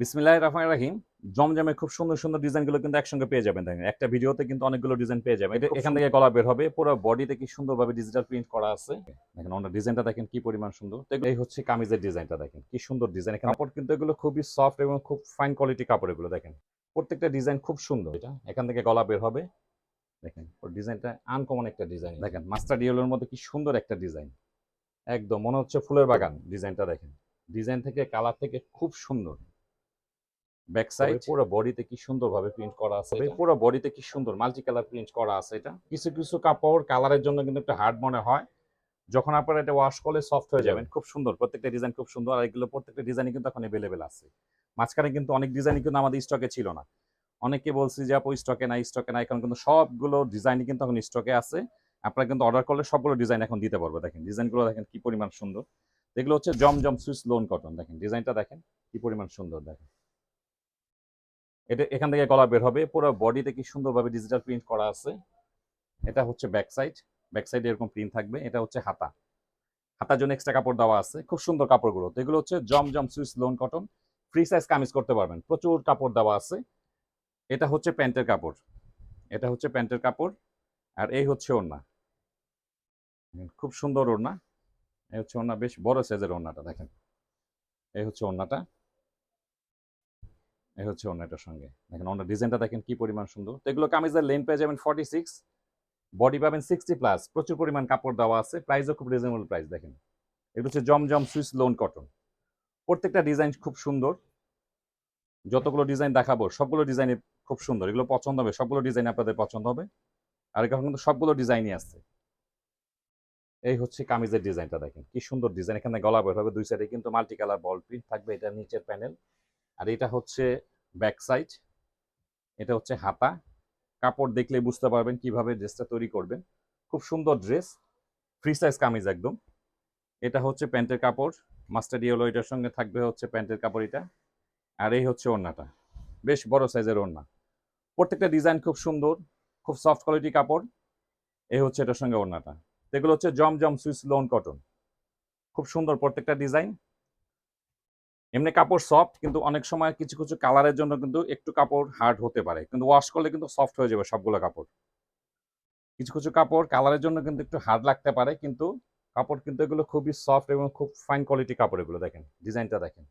বিসমিল্লাহ রহমান রাহিম। জমজমে খুব সুন্দর সুন্দর ডিজাইনগুলো কিন্তু একসঙ্গে পেয়ে যাবেন দেখেন। একটা ভিডিওতে কিন্তু অনেকগুলো ডিজাইন পেয়ে যাবেন। এটা- এখান থেকে গলা বের হবে পুরো বডিতে কি সুন্দরভাবে ডিজিটাল প্রিন্ট করা আছে। দেখেন অন্য ডিজাইনটা দেখেন কি পরিমাণ সুন্দর। এই হচ্ছে কামিজের ডিজাইনটা দেখেন কি সুন্দর ডিজাইন। এখানে কাপড় কিন্তু এগুলো খুবই সফট এবং খুব ফাইন কোয়ালিটি কাপড় এগুলো দেখেন। প্রত্যেকটা ডিজাইন খুব সুন্দর। এটা এখান থেকে গলা বের হবে। দেখেন ওর ডিজাইনটা আনকমন একটা ডিজাইন। দেখেন মাস্টার ডিওলের মধ্যে কি সুন্দর একটা ডিজাইন। একদম মনে হচ্ছে ফুলের বাগান ডিজাইনটা দেখেন। ডিজাইন থেকে কালার থেকে খুব সুন্দর। ব্যাক সাইড পুরো বডিতে কি সুন্দরভাবে প্রিন্ট করা আছে। পুরো বডিতে কি সুন্দর মাল্টি কালার প্রিন্ট করা আছে এটা? কিছু কিছু কাপড় কালারের জন্য কিন্তু একটু হার্ড মনে হয়। যখন আপনারা এটা ওয়াশ করলে সফট হয়ে যাবেন খুব সুন্দর। প্রত্যেকটা ডিজাইন খুব সুন্দর। আর এগুলো প্রত্যেকটা ডিজাইনই কিন্তু এখন অ্যাভেলেবেল আছে। মাঝখানে কিন্তু অনেক ডিজাইনই কিন্তু আমাদের স্টকে ছিল না। অনেকে বলছি যে আপু স্টকে নাই স্টকে নাই। এখন কিন্তু সবগুলো ডিজাইনই কিন্তু এখন স্টকে আছে। আপনারা কিন্তু অর্ডার করলে সবগুলো ডিজাইন এখন দিতে পারব। দেখেন ডিজাইনগুলো দেখেন কি পরিমাণ সুন্দর। এগুলো হচ্ছে জমজম সুইস লোন কটন দেখেন ডিজাইনটা দেখেন কি পরিমাণ সুন্দর। দেখেন। এটা এখান থেকে গলা বের হবে। পুরো বডিতে কি সুন্দরভাবে ডিজিটাল প্রিন্ট করা আছে। এটা হচ্ছে ব্যাক সাইড ব্যাক সাইডে এরকম প্রিন্ট থাকবে। এটা হচ্ছে হাতা। হাতার জন্য এক্সট্রা কাপড় দেওয়া আছে। খুব সুন্দর কাপড়গুলো। তো এগুলো হচ্ছে জম জম Swiss lawn cotton free size kameez করতে পারবেন। প্রচুর কাপড় দেওয়া আছে। এটা হচ্ছে প্যান্টের কাপড়। এটা হচ্ছে প্যান্টের কাপড়। আর এই হচ্ছে ওড়না। খুব সুন্দর ওড়না। এই হচ্ছে ওড়না। বেশ বড় সাইজের ওড়নাটা, দেখেন। এই হচ্ছে ওড়নাটা। এই হচ্ছে ওড়নাটার সঙ্গে। দেখেন ওনার ডিজাইনটা দেখেন কি পরিমাণ সুন্দর। তো এগুলো কামিজের লেন পেয়ে যাবেন ফর্টি সিক্স বডি পাবেন সিক্সটি প্লাস প্রচুর পরিমাণ কাপড় দেওয়া আছে প্রাইসও খুব রিজনেবল প্রাইস দেখেন। এগুলো হচ্ছে জমজম সুইস লোন কটন প্রত্যেকটা ডিজাইন খুব সুন্দর। যতগুলো ডিজাইন দেখাবো, সবগুলো ডিজাইনে খুব সুন্দর। এগুলো পছন্দ হবে, সবগুলো ডিজাইন আপনাদের পছন্দ হবে। আর এখন কিন্তু সবগুলো ডিজাইনই আছে। এই হচ্ছে কামিজের ডিজাইনটা দেখেন। কি সুন্দর ডিজাইন এখানে গলা বের হবে দুই সাইডে কিন্তু মাল্টি কালার বল প্রিন্ট থাকবে এটা নিচের প্যানেল আর এটা হচ্ছে ব্যাক সাইড এটা হচ্ছে হাতা। কাপড় দেখলে বুঝতে পারবেন কীভাবে ড্রেসটা তৈরি করবেন। খুব সুন্দর ড্রেস ফ্রি সাইজ কামিজ একদম। এটা হচ্ছে প্যান্টের কাপড় মাস্টার ইয়েলো এটার সঙ্গে থাকবে হচ্ছে প্যান্টের কাপড় এটা। আর এই হচ্ছে ওড়নাটা, বেশ বড় সাইজের ওড়না। প্রত্যেকটা ডিজাইন খুব সুন্দর, খুব সফট কোয়ালিটি কাপড়। এই হচ্ছে এটার সঙ্গে ওড়নাটা। এগুলো হচ্ছে জম জম সুইস লোন কটন খুব সুন্দর প্রত্যেকটা ডিজাইন এমনি কাপড় সফট কিন্তু অনেক সময় কিছু কিছু কালারের জন্য কিন্তু একটু কাপড় হার্ড হতে পারে। কিন্তু ওয়াশ করলে কিন্তু সফট হয়ে যাবে সবগুলো কাপড়। কিছু কিছু কাপড় কালারের জন্য কিন্তু একটু হার্ড লাগতে পারে, কিন্তু কাপড় কিন্তু এগুলো খুবই সফট এবং খুব ফাইন কোয়ালিটি কাপড় এগুলো দেখেন, ডিজাইনটা দেখেন।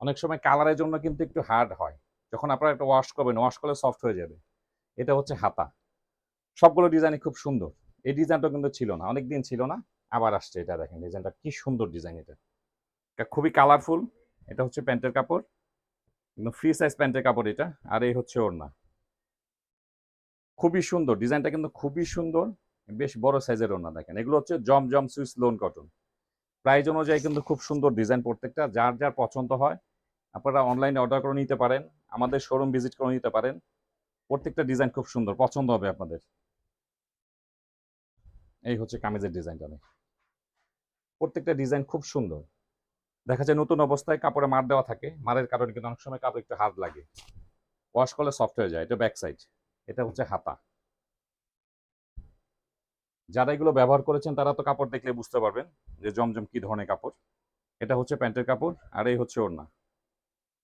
অনেক সময় কালারের জন্য কিন্তু একটু হার্ড হয়। যখন আপনারা একটা ওয়াশ করবেন ওয়াশ করলে সফট হয়ে যাবে। এটা হচ্ছে হাতা। সবগুলো ডিজাইনই খুব সুন্দর। এই ডিজাইনটা কিন্তু ছিল না অনেক দিন ছিল না, আবার আসছে এটা দেখেন ডিজাইনটা কি সুন্দর ডিজাইন এটা। এটা খুবই কালারফুল এটা হচ্ছে প্যান্টের কাপড়। একদম ফ্রি সাইজ প্যান্টের কাপড় এটা, আর এই হচ্ছে ওড়না। খুবই সুন্দর, ডিজাইনটা কিন্তু খুবই সুন্দর, বেশ বড় সাইজের ওড়না দেখেন। এগুলো হচ্ছে জম জম সুইস লোন কটন প্রাইস অনুযায়ী কিন্তু খুব সুন্দর ডিজাইন প্রত্যেকটা, যার যার পছন্দ হয়, আপনারা অনলাইনে অর্ডার করে নিতে পারেন, আমাদের শোরুম ভিজিট করে নিতে পারেন। প্রত্যেকটা ডিজাইন খুব সুন্দর, পছন্দ হবে আপনাদের। এই হচ্ছে কামিজের ডিজাইনটা প্রত্যেকটা ডিজাইন খুব সুন্দর। দেখা যায় নতুন অবস্থায় কাপড়ে মার দেওয়া থাকে। মারের কারণে কিন্তু অনেক সময় কাপড় একটু হার্ড লাগে। ওয়াশ করলে সফট হয়ে যায়। এটা ব্যাক সাইড এটা হচ্ছে হাতা। যারা এগুলো ব্যবহার করেছেন, তারা তো কাপড় দেখলে বুঝতে পারবেন যে জমজম কি ধরনের কাপড়। এটা হচ্ছে প্যান্টের কাপড় আর এই হচ্ছে ওড়না।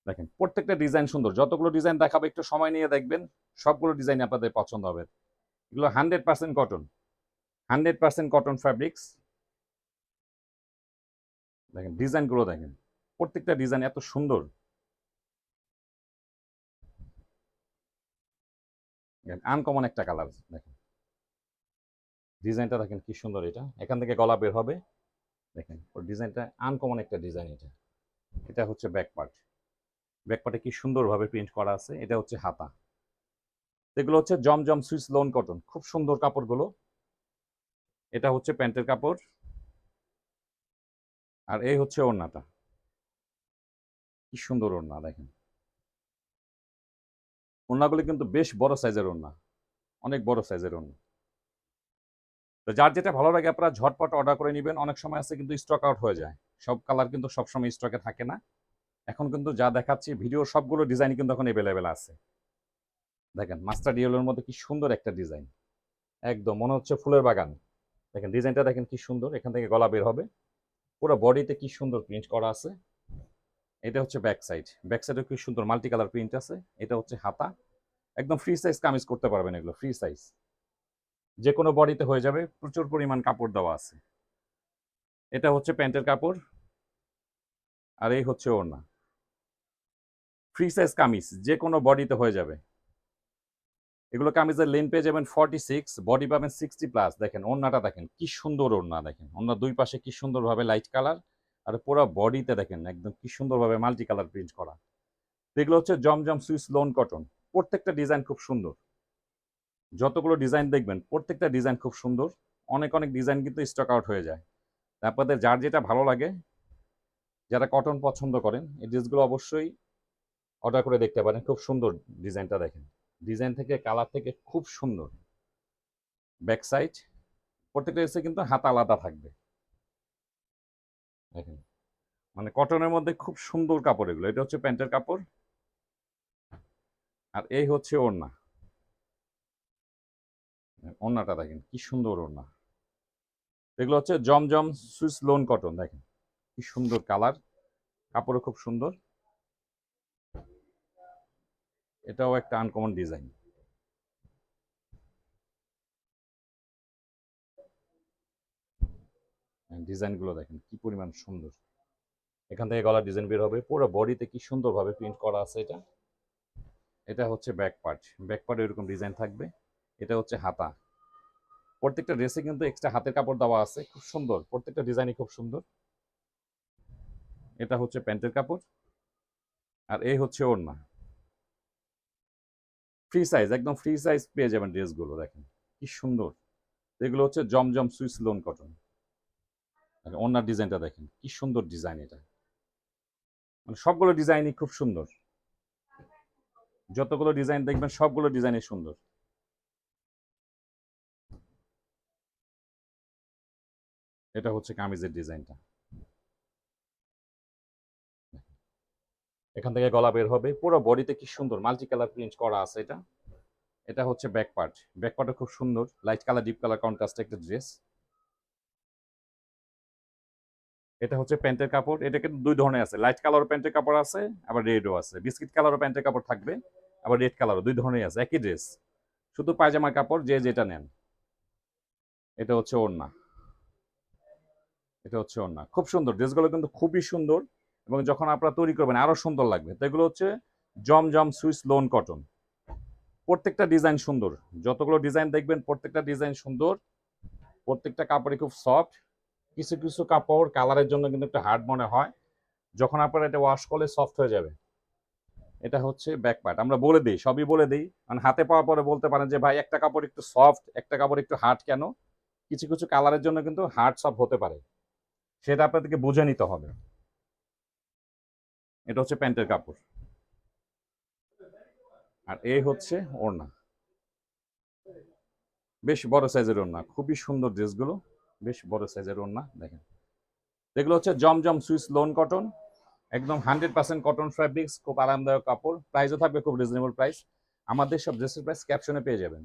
দেখেন, প্রত্যেকটা ডিজাইন সুন্দর। যতগুলো ডিজাইন দেখাবো, একটু সময় নিয়ে দেখবেন, সবগুলো ডিজাইন আপনাদের পছন্দ হবে। এগুলো hundred percent cotton hundred percent cotton fabrics দেখেন, ডিজাইনগুলো দেখেন। প্রত্যেকটা ডিজাইন এত সুন্দর। আনকমন একটা কালার দেখেন। ডিজাইনটা দেখেন কি সুন্দর এটা। এখান থেকে গলা বের হবে। দেখেন, ওর ডিজাইনটা আনকমন একটা ডিজাইন এটা। এটা হচ্ছে ব্যাক পার্ট ব্যাক পার্টে কি সুন্দরভাবে প্রিন্ট করা আছে, এটা হচ্ছে হাতা। এগুলো হচ্ছে জমজম সুইস লোন কটন খুব সুন্দর কাপড়গুলো। এটা হচ্ছে প্যান্টের কাপড়। আর এই হচ্ছে ওড়নাটা। কি সুন্দর ওড়না, দেখেন। ওড়নাগুলো কিন্তু বেশ বড় সাইজের ওড়না, অনেক বড় সাইজের ওড়না। তো যার যেটা ভালো লাগে আপনারা ঝটপট অর্ডার করে নেবেন, অনেক সময় আছে কিন্তু স্টক আউট হয়ে যায়। সব কালার কিন্তু সবসময় স্টকে থাকে না। এখন কিন্তু যা দেখাচ্ছি ভিডিও সবগুলো ডিজাইন কিন্তু এখন অ্যাভেলেবেল আছে। দেখেন মাস্টার ডিওলের মধ্যে কি সুন্দর একটা ডিজাইন একদম, মনে হচ্ছে ফুলের বাগান। দেখেন ডিজাইনটা দেখেন কি সুন্দর, এখান থেকে গলা বের হবে। পুরো বডিতে কি সুন্দর প্রিন্ট করা আছে? এটা হচ্ছে ব্যাক সাইড ব্যাক সাইডে কি সুন্দর মাল্টি কালার প্রিন্ট আছে? এটা হচ্ছে হাতা। একদম ফ্রি সাইজ কামিজ করতে পারবেন এগুলো ফ্রি সাইজ যে কোনো বডিতে হয়ে যাবে, প্রচুর পরিমাণ কাপড় দেওয়া আছে। এটা হচ্ছে প্যান্টের কাপড়। আর এই হচ্ছে ওড়না। ফ্রি সাইজ কামিজ যে কোনো বডিতে হয়ে যাবে। এগুলো কামিজের লেন পেয়ে যাবেন ফর্টি সিক্স বডি পাবেন সিক্সটি প্লাস দেখেন, ওড়নাটা দেখেন, কি সুন্দর ওড়না দেখেন। ওড়নার দুই পাশে কি সুন্দরভাবে লাইট কালার আর পুরো বডিতে দেখেন, একদম কি সুন্দরভাবে মাল্টি কালার প্রিন্ট করা এগুলো হচ্ছে জমজম সুইস লোন কটন প্রত্যেকটা ডিজাইন খুব সুন্দর। যতগুলো ডিজাইন দেখবেন, প্রত্যেকটা ডিজাইন খুব সুন্দর। অনেক অনেক ডিজাইন কিন্তু স্টক আউট হয়ে যায়। আপনাদের যার যেটা ভালো লাগে, যারা কটন পছন্দ করেন, এই ড্রেসগুলো অবশ্যই অর্ডার করে দেখতে পারেন। খুব সুন্দর ডিজাইনটা দেখেন। ডিজাইন থেকে, কালার থেকে খুব সুন্দর। ব্যাক সাইড প্রত্যেকটা এসে কিন্তু হাত আলাদা থাকবে। দেখেন মানে কটনের মধ্যে খুব সুন্দর কাপড় এগুলো। এটা হচ্ছে প্যান্টের কাপড়। আর এই হচ্ছে ওড়না। ওড়নাটা দেখেন, কি সুন্দর ওড়না। এগুলো হচ্ছে জমজম সুইস লোন কটন দেখেন। কি সুন্দর কালার, কাপড়ও খুব সুন্দর। এটাও একটা আনকমন ডিজাইন ডিজাইনগুলো দেখেন, কি পরিমাণ সুন্দর। এখান থেকে গলার ডিজাইন বের হবে, পুরো বডিতে কি সুন্দরভাবে প্রিন্ট করা আছে এটা? এটা হচ্ছে ব্যাক পার্ট ব্যাক পার্টে এরকম ডিজাইন থাকবে। এটা হচ্ছে হাতা। প্রত্যেকটা ড্রেসে কিন্তু এক্সট্রা হাতের কাপড় দেওয়া আছে, খুব সুন্দর। প্রত্যেকটা ডিজাইনই খুব সুন্দর। এটা হচ্ছে প্যান্টের কাপড়। আর এই হচ্ছে ওড়না। ফ্রি সাইজ একদম ফ্রি সাইজ পেয়ে যাবেন ড্রেসগুলো দেখেন। কি সুন্দর। এগুলো হচ্ছে জমজম সুইস লোন কটন ওনার ডিজাইনটা দেখেন, কি সুন্দর ডিজাইন এটা। মানে সবগুলো ডিজাইনই খুব সুন্দর। যতগুলো ডিজাইন দেখবেন, সবগুলো ডিজাইনই সুন্দর। এটা হচ্ছে কামিজের ডিজাইনটা। এখান থেকে গলা বের হবে। পুরো বডিতে কি সুন্দর মাল্টি কালার প্রিন্ট করা আছে এটা। এটা হচ্ছে ব্যাক পার্ট ব্যাক পার্টও খুব সুন্দর। Light colour deep colour contrast একটা ড্রেস এটা হচ্ছে প্যান্টের কাপড়। এটা কিন্তু দুই ধরনের আছে। লাইট কালার প্যান্টের কাপড় আছে, আবার রেডও আছে। বিস্কিট কালারও প্যান্টের কাপড় থাকবে, আবার রেড কালারও দুই ধরনের আছে। একই ড্রেস শুধু পায়জামার কাপড়, যে যেটা নেন। এটা হচ্ছে ওড়না। এটা হচ্ছে ওড়না। খুব সুন্দর। ড্রেসগুলো কিন্তু খুবই সুন্দর। এবং যখন আপনারা তৈরি করবেন, আরও সুন্দর লাগবে। তো এগুলো হচ্ছে জমজম সুইস লোন কটন। প্রত্যেকটা ডিজাইন সুন্দর। যতগুলো ডিজাইন দেখবেন, প্রত্যেকটা ডিজাইন সুন্দর। প্রত্যেকটা কাপড়ই খুব সফট। কিছু কিছু কাপড় কালারের জন্য কিন্তু একটু হার্ড মনে হয়। যখন আপনারা এটা ওয়াশ করলে সফট হয়ে যাবে। এটা হচ্ছে ব্যাক পার্ট আমরা বলে দিই, সবই বলে দিই। মানে হাতে পাওয়ার পরে বলতে পারেন যে, ভাই, একটা কাপড় একটু সফট একটা কাপড় একটু হার্ড কেন? কিছু কিছু কালারের জন্য কিন্তু হার্ড সফট হতে পারে। সেটা আপনাদেরকে বুঝে নিতে হবে। এটা হচ্ছে প্যান্টের কাপড়। আর এই হচ্ছে ওড়না। বেশ বড় সাইজের ওড়না, খুবই সুন্দর ড্রেসগুলো, বেশ বড় সাইজের ওড়না, দেখেন। এগুলো হচ্ছে জমজম সুইস লোন কটন, একদম হান্ড্রেড পার্সেন্ট কটন ফ্যাব্রিক্স, খুব আরামদায়ক কাপড়, প্রাইসও থাকবে খুব রিজনেবল প্রাইস আমাদের সব ড্রেসের প্রাইস ক্যাপশনে পেয়ে যাবেন।